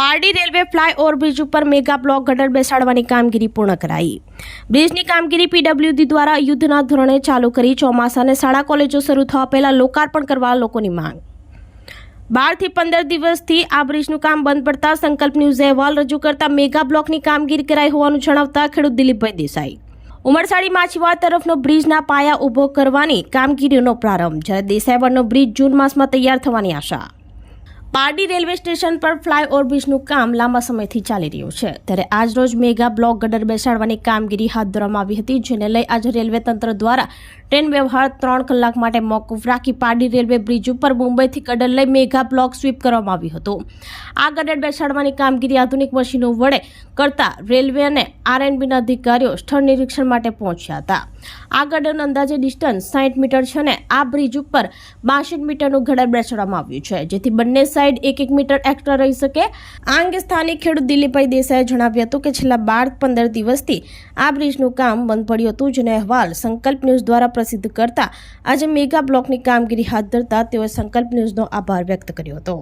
Pardi railway fly overbridge ઉપર mega block ગટર બેસાડવાની કામગીરી પૂર્ણ કરાઈ. બ્રિજની કામગીરી પીડબ્લ્યુડી દ્વારા યુદ્ધના ધોરણે ચાલુ કરી ચોમાસાને શાળા કોલેજો શરૂ થવા પહેલાં લોકાર્પણ કરવા લોકોની માંગ. બારથી પંદર દિવસથી આ બ્રિજનું કામ બંધ પડતા સંકલ્પ ન્યૂઝે અહેવાલ રજૂ કરતા મેગા બ્લોકની કામગીરી કરાઈ હોવાનું જણાવતા ખેડૂત દિલીપભાઈ દેસાઈ. ઉમરસાડી માછીવાડ તરફનો બ્રિજના પાયા ઊભો કરવાની કામગીરીનો પ્રારંભ. જ્યારે દેસાઈવાડનો બ્રિજ જૂન માસમાં તૈયાર થવાની આશા. પારડી રેલવે સ્ટેશન પર ફ્લાય બ્રિજનું કામ લાંબા સમયથી ચાલી રહ્યું છે. ત્યારે આજ રોજ મેગા બ્લોક ગડર બેસાડવાની કામગીરી હાથ ધરવામાં આવી હતી, જેને લઈ આજે રેલવે તંત્ર દ્વારા ટ્રેન વ્યવહાર ત્રણ કલાક માટે મોકૂફ રાખી પાડી રેલવે બ્રિજ ઉપર મુંબઈથી કડલ લઈ મેઘા બ્લોક સ્વીપ કરવામાં આવ્યું હતું. આ ગડર બેસાડવાની કામગીરી આધુનિક મશીનો વડે કરતા રેલવે અને આરએનબીના અધિકારીઓ સ્થળ નિરીક્ષણ માટે પહોંચ્યા હતા. આ ગડરનું અંદાજે ડિસ્ટન્સ સાઠ મીટર છે અને આ બ્રિજ ઉપર બાસઠ મીટરનું ગડર બેસાડવામાં આવ્યું છે, જેથી બંને સાઈડ એક એક મીટર એક્સ્ટ્રા રહી શકે. આ અંગે સ્થાનિક ખેડૂત દિલીપભાઈ દેસાઈએ જણાવ્યું હતું કે છેલ્લા બાર પંદર દિવસથી આ બ્રિજનું કામ બંધ પડ્યું હતું. જેનો અહેવાલ સંકલ્પ ન્યૂઝ દ્વારા પ્રસિદ્ધ કરતા આજે મેગા બ્લોકની કામગીરી હાથ ધરતા તેઓએ સંકલ્પ ન્યૂઝનો આભાર વ્યક્ત કર્યો હતો.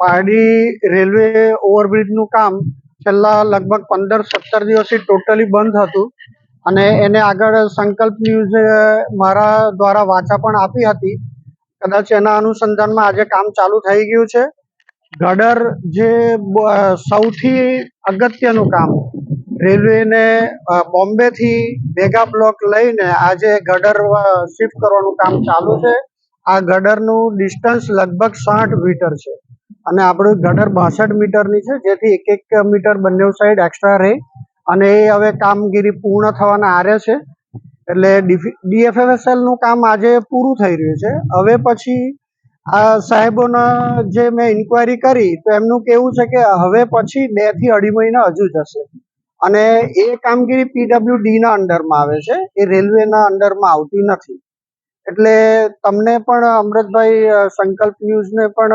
પારડી રેલવે ઓવરબ્રિજનું કામ છેલ્લા લગભગ પંદર, સત્તર દિવસથી ટોટલી બંધ હતું. અને એને આગળ સંકલ્પ ન્યૂઝે મારા દ્વારા વાચા પણ આપી હતી. કદાચ એના અનુસંધાનમાં આજે કામ ચાલુ થઈ ગયું છે. ગડર જે સૌથી અગત્યનું કામ રેલવેને બોમ્બેથી મેગા બ્લોક લઈને આજે ગડર શિફ્ટ કરવાનું કામ ચાલુ છે. આ ગડરનું ડિસ્ટન્સ લગભગ સાઠ મીટર છે. અને આપણું ગટર બાસઠ મીટરની છે, જેથી એક એક મીટર બંને સાઈડ એક્સ્ટ્રા રહે. અને એ હવે કામગીરી પૂર્ણ થવાના આરે છે. એટલે ડીએફએફએસએલનું કામ આજે પૂરું થઈ રહ્યું છે. હવે પછી આ સાહેબોના જે મેં ઇન્કવાયરી કરી, તો એમનું કેવું છે કે હવે પછી બેથી અઢી મહિના હજુ જશે અને એ કામગીરી પીડબ્લ્યુડીના અંડરમાં આવે છે. એ રેલવેના અંડરમાં આવતી નથી. એટલે તમને પણ, અમૃતભાઈ સંકલ્પ ન્યૂઝને પણ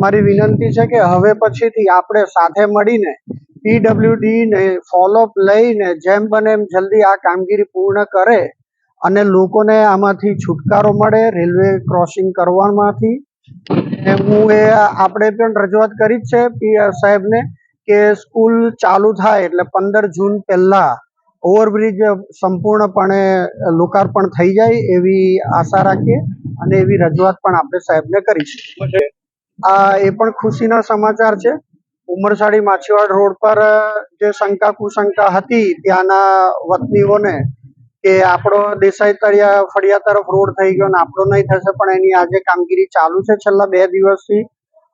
મારી વિનંતી છે કે હવે પછીથી આપણે સાથે મળીને પીડબ્લ્યુડીને ફોલોઅપ લઈને, જેમ બને એમ જલ્દી આ કામગીરી પૂર્ણ કરે અને લોકોને આમાંથી છુટકારો મળે રેલવે ક્રોસિંગ કરવામાંથી. હું એ, આપણે પણ રજૂઆત કરી જ છે સાહેબને કે સ્કૂલ ચાલુ થાય એટલે પંદર જૂન પહેલા ઓવરબ્રિજ સંપૂર્ણપણે લોકાર્પણ થઈ જાય એવી આશા રાખીએ અને એવી રજૂઆત પણ આપણે સાહેબને કરીશું આ એ પણ ખુશીના સમાચાર છે. ઉમરસાડી માછીવાડ રોડ પર જે શંકા કુશંકા હતી ત્યાંના વતનીઓને કે આપણો દેસાઈ તળિયા ફળિયા તરફ રોડ થઈ ગયો ને આપણો નહીં થશે, પણ એની આજે કામગીરી ચાલુ છે છેલ્લા બે દિવસથી.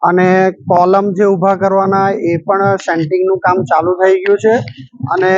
અને કોલમ જે ઊભા કરવાના એ પણ સેન્ટિંગનું કામ ચાલુ થઈ ગયું છે. અને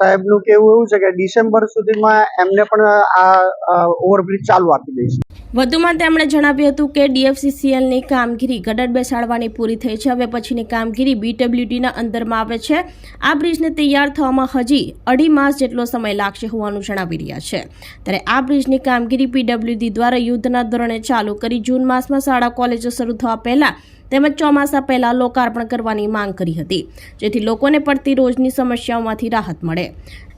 સાહેબનું કેવું એવું છે કે ડિસેમ્બર સુધીમાં એમને પણ આ ઓવરબ્રિજ ચાલુ આપી દઈશું. વધુમાં તેમણે જણાવ્યું હતું કે ડીએફસીસીએલની કામગીરી ગટર બેસાડવાની પૂરી થઈ છે. હવે પછીની કામગીરી બીડબ્લ્યુડીના અંદરમાં આવે છે. આ બ્રિજને તૈયાર થવામાં હજી અઢી માસ જેટલો સમય લાગશે હોવાનું જણાવી રહ્યા છે. ત્યારે આ બ્રિજની કામગીરી પીડબ્લ્યુડી દ્વારા યુદ્ધના ધોરણે ચાલુ કરી જૂન માસમાં શાળા કોલેજો શરૂ થવા પહેલા તેમજ ચોમાસા પહેલા લોકાર્પણ કરવાની માંગ કરી હતી. જેથી લોકોને પડતી રોજની સમસ્યાઓમાંથી રાહત મળે.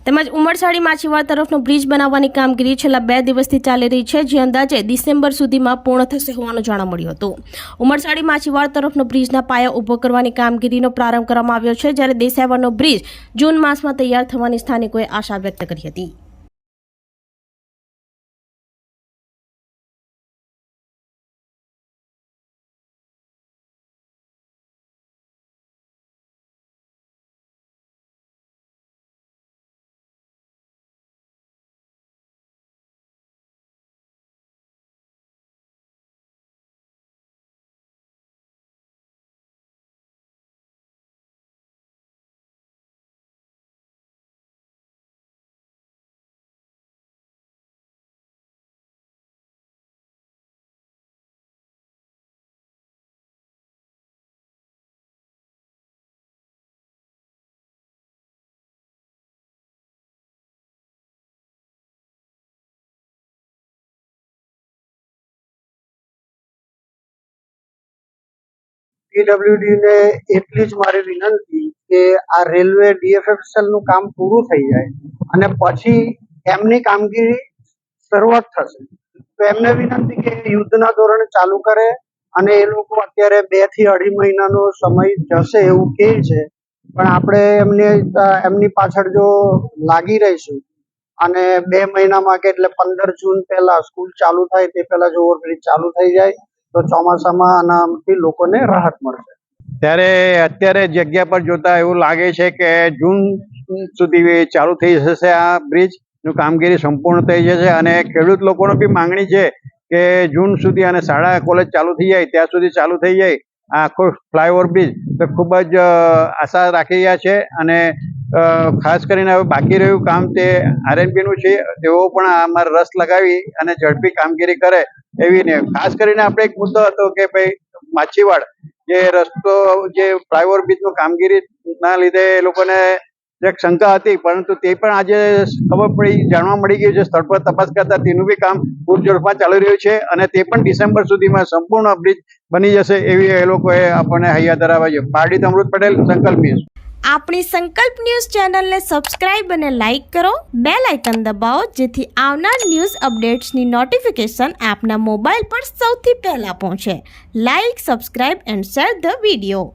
તેમજ ઉમરસાડી માછીવાડ તરફનો બ્રિજ બનાવવાની કામગીરી છેલ્લા બે દિવસથી ચાલી રહી છે, જે અંદાજે ડિસેમ્બર સુધીમાં પૂર્ણ થશે હોવાનું જાણવા મળ્યું હતું. ઉમરસાડી માછીવાડ તરફનો બ્રિજના પાયા ઊભો કરવાની કામગીરીનો પ્રારંભ કરવામાં આવ્યો છે, જ્યારે દેસાઈવાડનો બ્રિજ જૂન માસમાં તૈયાર થવાની સ્થાનિકોએ આશા વ્યક્ત કરી હતી. ને એટલી જ મારી વિનંતી કે આ રેલવે ડીએફએફએસએલનું કામ પૂરું થઈ જાય અને પછી એમની કામગીરી શરૂઆત થશે. તો એમને વિનંતી કે યુદ્ધના ધોરણે ચાલુ કરે અને એ લોકો અત્યારે બેથી અઢી મહિનાનો સમય જશે એવું કહે છે. પણ આપણે એમને, એમની પાછળ જો લાગી રહીશું અને બે મહિનામાં કે એટલે પંદર જૂન પહેલા સ્કૂલ ચાલુ થાય તે પહેલા જો ઓવરબ્રિજ ચાલુ થઈ જાય તો ચોમાસામાં આનાથી લોકોને રાહત મળશે. ત્યારે અત્યારે જગ્યા પર જોતા એવું લાગે છે કે જૂન સુધી ચાલુ થઈ જશે આ બ્રિજ. નું કામગીરી સંપૂર્ણ થઈ જશે અને ખેડૂત લોકોનો બી માંગણી છે કે જૂન સુધી અને શાળા, કોલેજ ચાલુ થઈ જાય, ત્યાં સુધી ચાલુ થઈ જાય. આખો ફ્લાયઓવર બ્રિજ તો ખૂબ જ આશા રાખી રહ્યા છે અને ખાસ કરીને હવે બાકી રહ્યું કામ તે આરએનબીનું છે. તેઓ પણ આમાં રસ લગાવી અને ઝડપી કામગીરી કરે એવી ને. ખાસ કરીને આપણે એક મુદ્દો હતો કે ભાઈ માછીવાડ, જે રસ્તો, જે ફ્લાયઓવર બ્રિજનું કામગીરી ના લીધે એ લોકોને એક શંકા હતી, પરંતુ તે પણ આજે ખબર પડી, જાણવા મળી ગયું છે, સ્થળ પર તપાસ કરતા તેનું બી કામ પૂરજોરમાં ચાલી રહ્યું છે અને તે પણ ડિસેમ્બર સુધીમાં સંપૂર્ણ બ્રિજ બની જશે એવી એ લોકોએ આપણને હૈયા ધરાવે છે. પારડી અમૃત પટેલ, સંકલ્પ ન્યૂઝ. આપણી સંકલ્પ ન્યૂઝ ચેનલને સબસ્ક્રાઇબ અને લાઇક કરો. બે લાઇકન દબાવો, જેથી આવનાર ન્યૂઝ અપડેટ્સની નોટિફિકેશન આપના મોબાઈલ પર સૌથી પહેલા પહોંચે. Like, subscribe and share the video.